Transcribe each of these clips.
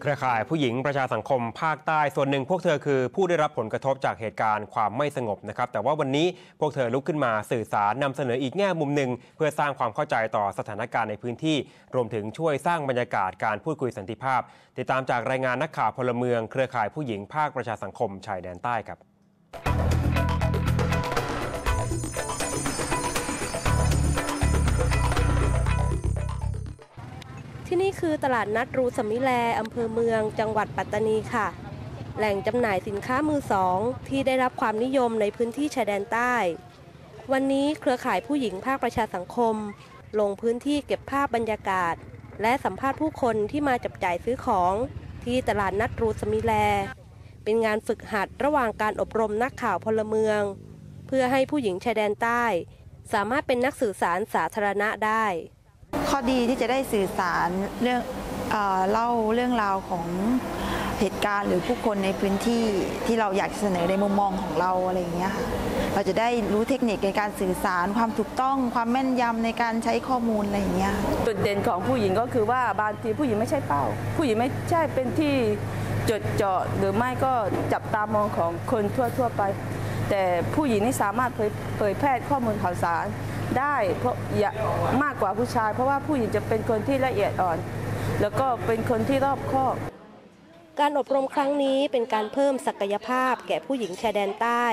เครือข่ายผู้หญิงประชาสังคมภาคใต้ส่วนหนึ่งพวกเธอคือผู้ได้รับผลกระทบจากเหตุการณ์ความไม่สงบนะครับ แต่ว่าวันนี้พวกเธอลุกขึ้นมาสื่อสารนำเสนออีกแง่มุมหนึ่ง เพื่อสร้างความเข้าใจต่อสถานการณ์ในพื้นที่ รวมถึงช่วยสร้างบรรยากาศการพูดคุยสันติภาพ ติดตามจากรายงานนักข่าวพลเมือง เครือข่ายผู้หญิงภาคประชาสังคมชายแดนใต้ครับ คือตลาดนัดรูสมิแลอำเภอเมือง จังหวัดปัตตานีค่ะ แหล่งจำหน่ายสินค้ามือสองที่ได้รับความนิยมในพื้นที่ชายแดนใต้ วันนี้เครือข่ายผู้หญิงภาคประชาสังคม ลงพื้นที่เก็บภาพบรรยากาศ และสัมภาษณ์ผู้คนที่มาจับจ่ายซื้อของที่ตลาดนัดรูสมิแล เป็นงานฝึกหัดระหว่างการอบรมนักข่าวพลเมือง เพื่อให้ผู้หญิงชายแดนใต้ สามารถเป็นนักสื่อสารสาธารณะได้ ข้อดีที่จะได้สื่อสารเรื่องเออเล่าเรื่องราวของเหตุการณ์หรือผู้คนในพื้นที่ที่เราอยากเสนอในมุมมองของเราอะไรอย่างเงี้ยค่ะเราจะได้รู้เทคนิคในการสื่อสารความถูกต้อง ความแม่นยำในการใช้ข้อมูลอะไรอย่างเงี้ยจุดเด่นของผู้หญิงก็คือว่าบางทีผู้หญิงไม่ใช่เป้า ผู้หญิงไม่ใช่เป็นที่จดเจาะหรือไม่ก็จับตามองของคนทั่วๆไป แต่ผู้หญิงนี่สามารถเผยเผยแพร่ข้อมูลข่าวสาร ได้เพราะอย่ามากกว่าผู้ชาย เพราะว่าผู้หญิงจะเป็นคนที่ละเอียดอ่อน แล้วก็เป็นคนที่รอบคอบการอบรมครั้งนี้เป็นการเพิ่มศักยภาพแก่ผู้หญิงชายแดนใต้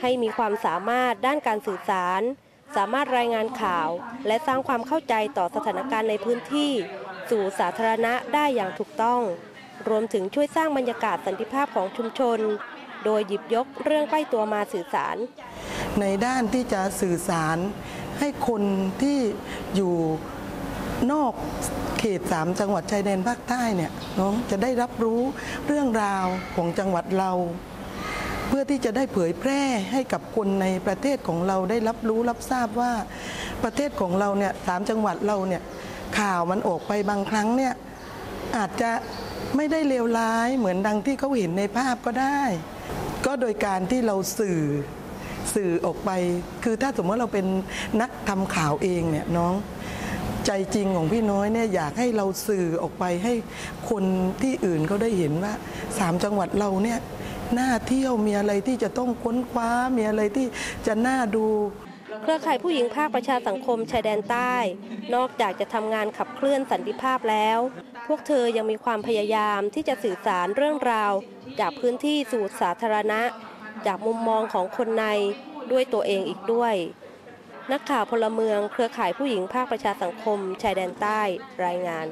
ให้มีความสามารถด้านการสื่อสาร สามารถรายงานข่าว และสร้างความเข้าใจต่อสถานการณ์ในพื้นที่ สู่สาธารณะได้อย่างถูกต้อง รวมถึงช่วยสร้างบรรยากาศสันติภาพของชุมชน โดยหยิบยกเรื่องใกล้ตัวมาสื่อสาร ในด้านที่จะสื่อสาร ให้คนที่อยู่นอกเขตสามจังหวัดชายแดนภาคใต้เนี่ยน้องจะได้รับรู้เรื่องราวของจังหวัดเรา เพื่อที่จะได้เผยแพร่ให้กับคนในประเทศของเราได้รับรู้รับทราบว่าประเทศของเราเนี่ยสามจังหวัดเราเนี่ยข่าวมันออกไปบางครั้งเนี่ยอาจจะไม่ได้เลวร้ายเหมือนดังที่เขาเห็นในภาพก็ได้ ก็โดยการที่เราสื่อ สื่อออกไป คือถ้าสมมติเราเป็นนักทำข่าวเองเนี่ยน้องใจจริงของพี่น้อยเนี่ยอยากให้เราสื่อออกไปให้คนที่อื่นเขาได้เห็นว่าสามจังหวัดเราเนี่ยน่าเที่ยวมีอะไรที่จะต้องค้นคว้ามีอะไรที่จะน่าดูเครือข่ายผู้หญิงภาคประชาสังคมชายแดนใต้ นอกจากจะทำงานขับเคลื่อนสันติภาพแล้ว พวกเธอยังมีความพยายามที่จะสื่อสารเรื่องราว จากพื้นที่สู่สาธารณะ จากมุมมองของคนในด้วยตัวเองอีกด้วย นักข่าวพลเมืองเครือข่ายผู้หญิงภาคประชาสังคม ชายแดนใต้รายงาน